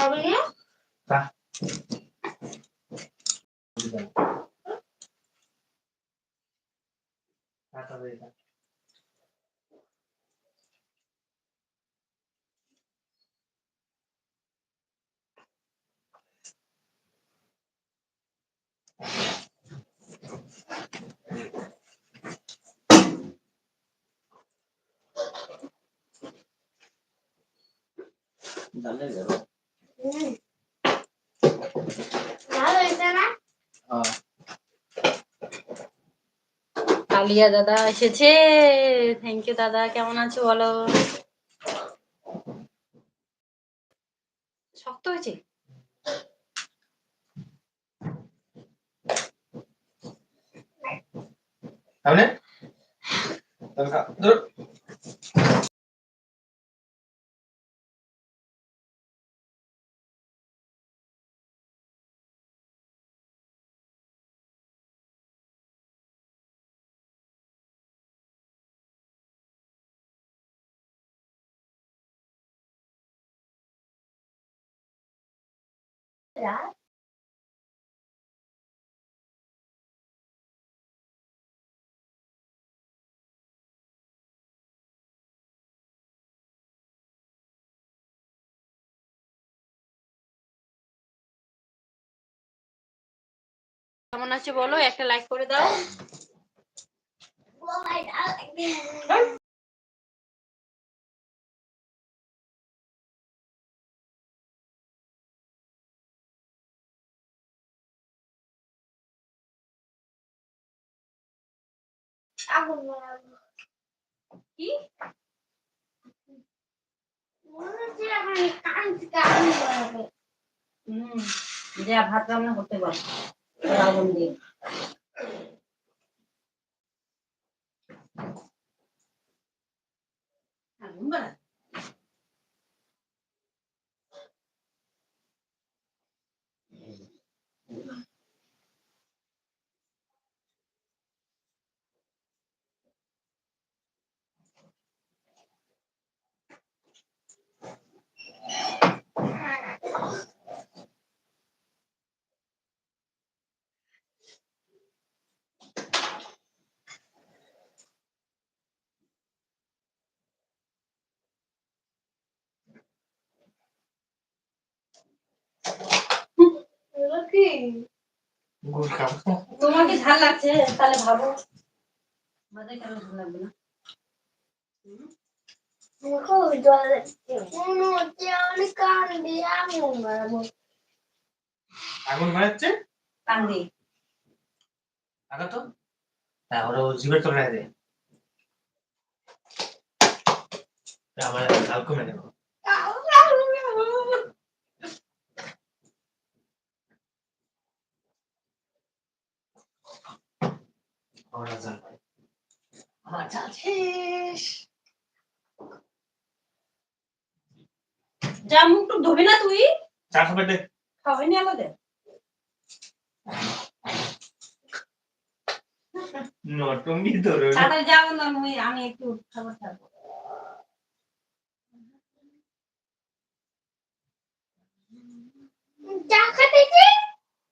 খাবি না হুম। ভালো হয়েছে না আলিয়া দাদা এসেছে। থ্যাংক ইউ দাদা কেমন আছো বলো? শক্ত হয়েছে? তাহলে? তাহলে ধরো। কেমন আছো বলো? একটা লাইক করে দাও। আগুন কি যা ভাত রান্না করতে পার আগুন দিয়ে আগুন বাড়া গুড় খাব তোমার কি ঝাল লাগছে তাহলে ভাবো। আমাদের কেন ঝাল লাগবে না? দেখো জল মনে হচ্ছে কান দিয়ে আগুন মারাবো আগুন বানাচ্ছে কান দিয়ে আগা তো ওরা ও জিভের তলায় রেখে আমার ঝাল কমে দেবো ওরা ঝাল পায়। আমার ঝাল শেষ। যা মুখ টুক ধোবি না তুই? চা খাবে দে। খাওয়াই নি নটঙ্গি ধরে। যাব না মুই আমি একটু খাবার খাব। চা খেতেছি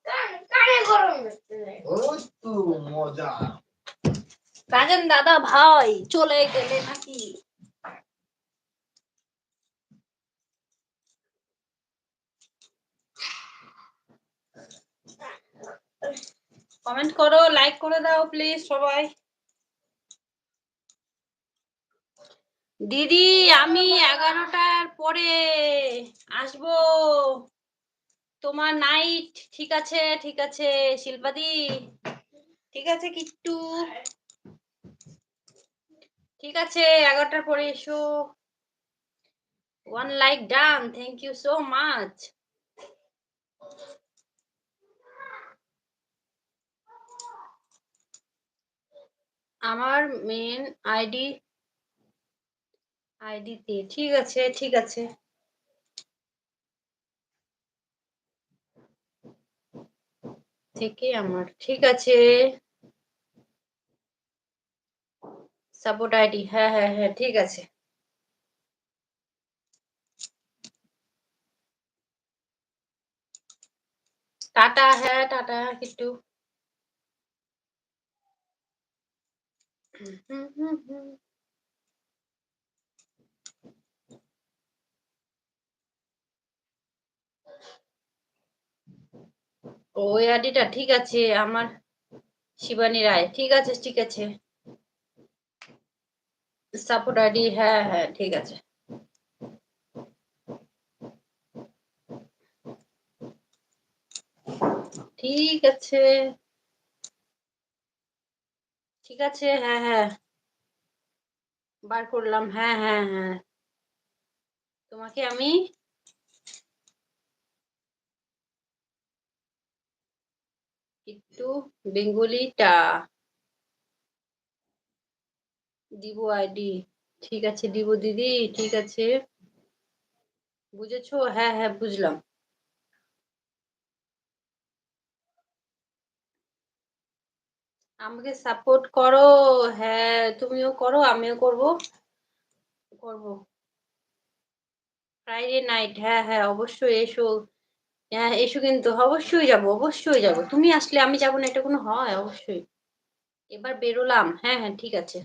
কান কানে গরম লাগছে। ওই তো মজা। রাজন দাদা ভাই, চলে গেলে নাকি? কমেন্ট করো লাইক করে দাও প্লিজ সবাই। দিদি, আমি এগারোটার পরে আসব। তোমার নাইট ঠিক আছে ঠিক আছে, শিল্পাদি। ঠিক আছে, কিট্টু। ঠিক আছে, এগারোটার পরে এসো। One like done thank you so much আমার মেন আইডি আইডিতে ঠিক আছে ঠিক আছে। থেকে আমার, ঠিক আছে। সাপোর্ট আইডি হ্যাঁ হ্যাঁ হ্যাঁ ঠিক আছে। টাটা হ্যাঁ টাটা হুম হুম হুম ওই আইডিটা ঠিক আছে, আমার শিবানী রায়, ঠিক আছে ঠিক আছে। সাপোর্ট আইডি হ্যাঁ হ্যাঁ ঠিক আছে। ঠিক আছে। ঠিক আছে হ্যাঁ হ্যাঁ। বার করলাম হ্যাঁ হ্যাঁ হ্যাঁ। তোমাকে আমি একটু বেঙ্গলিটা দিব আইডি ঠিক আছে দিব দিদি, ঠিক আছে। বুঝেছ? হ্যাঁ হ্যাঁ বুঝলাম। আমাকে সাপোর্ট করো। হ্যাঁ তুমিও করো, আমিও করব। করব। ফ্রাইডে নাইট হ্যাঁ হ্যাঁ অবশ্যই এসো। হ্যাঁ এসো কিন্তু, অবশ্যই যাব অবশ্যই যাব। তুমি আসলে আমি যাব না, এটা কোনো হয়, অবশ্যই। এবার বেরোলাম। হ্যাঁ হ্যাঁ ঠিক আছে।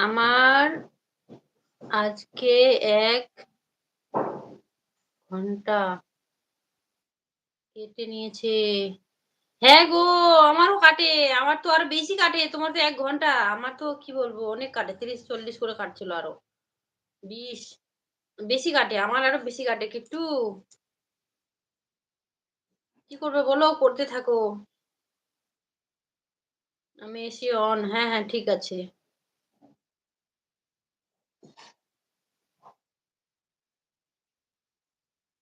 আমার আজকে এক ঘণ্টা কেটে নিয়েছে। হ্যাঁ গো, আমারও কাটে, আমার তো আরও বেশি কাটে, তোমার তো এক ঘণ্টা, আমার তো কি বলব, অনেক কাটে, তিরিশ, চল্লিশ করে কাটছিল আরও। বিশ, বেশি কাটে, আমার আরও বেশি কাটে একটু কি করবে বলো, করতে থাকো। আমি এসি অন হ্যাঁ হ্যাঁ ঠিক আছে।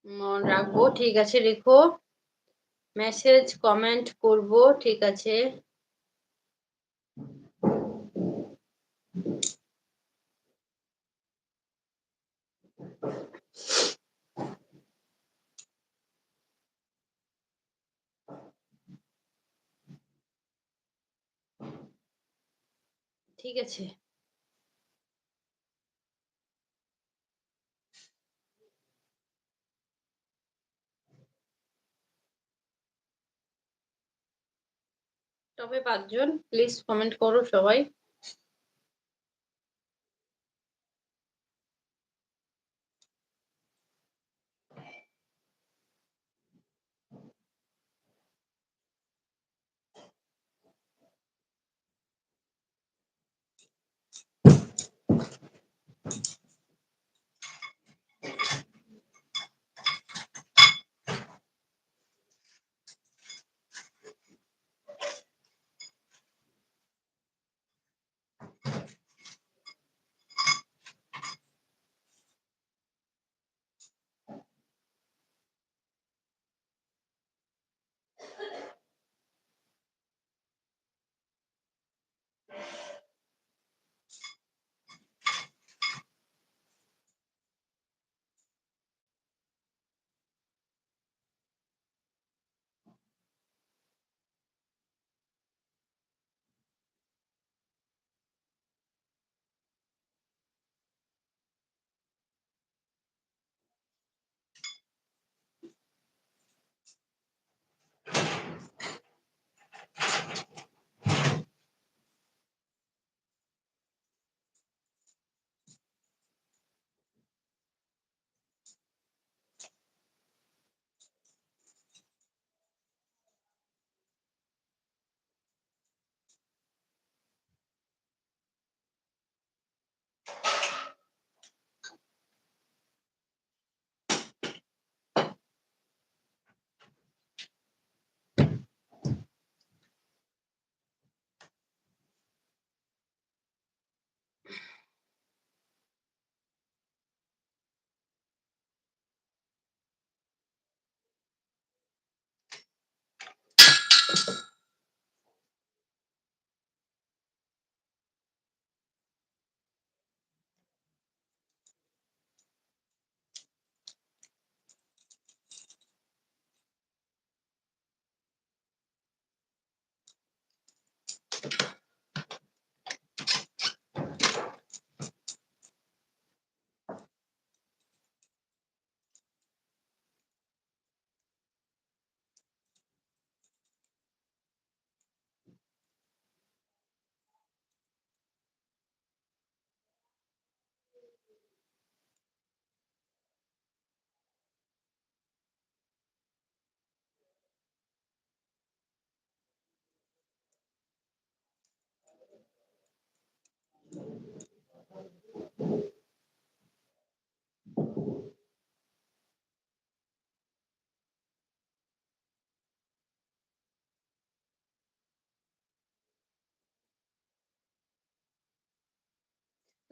মন রাখব ঠিক আছে রেখো। মেসেজ কমেন্ট করব ঠিক আছে। ঠিক আছে। তবে পাঁচজন প্লিজ কমেন্ট করো সবাই।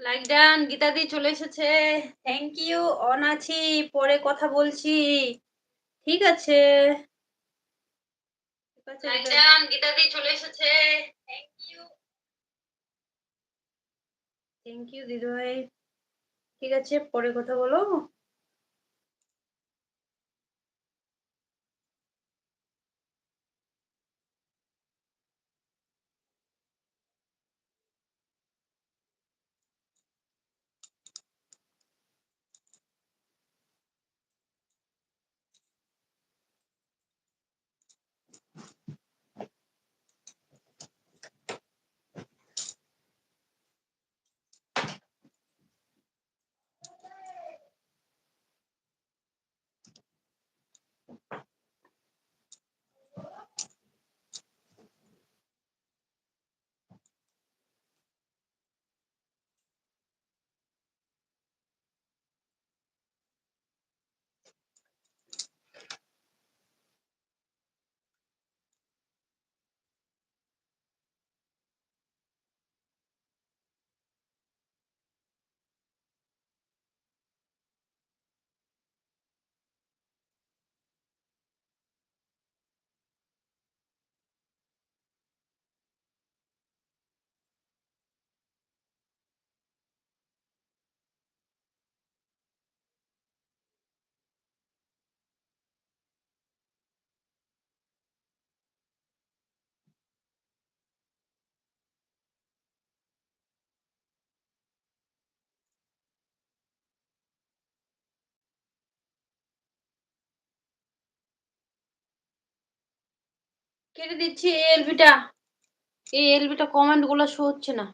লাইক ডান গীতাদি চলে এসেছে। থ্যাংক ইউ অন আছি পরে কথা বলছি। ঠিক আছে। লাইক ডান গীতাদি চলে এসেছে। থ্যাংক ইউ থ্যাংক ইউ দিদিভাই। ঠিক আছে পরে কথা বলো। কেটে দিচ্ছি এই এলবিটা। এই এলবিটা কমেন্টগুলো শো হচ্ছে না।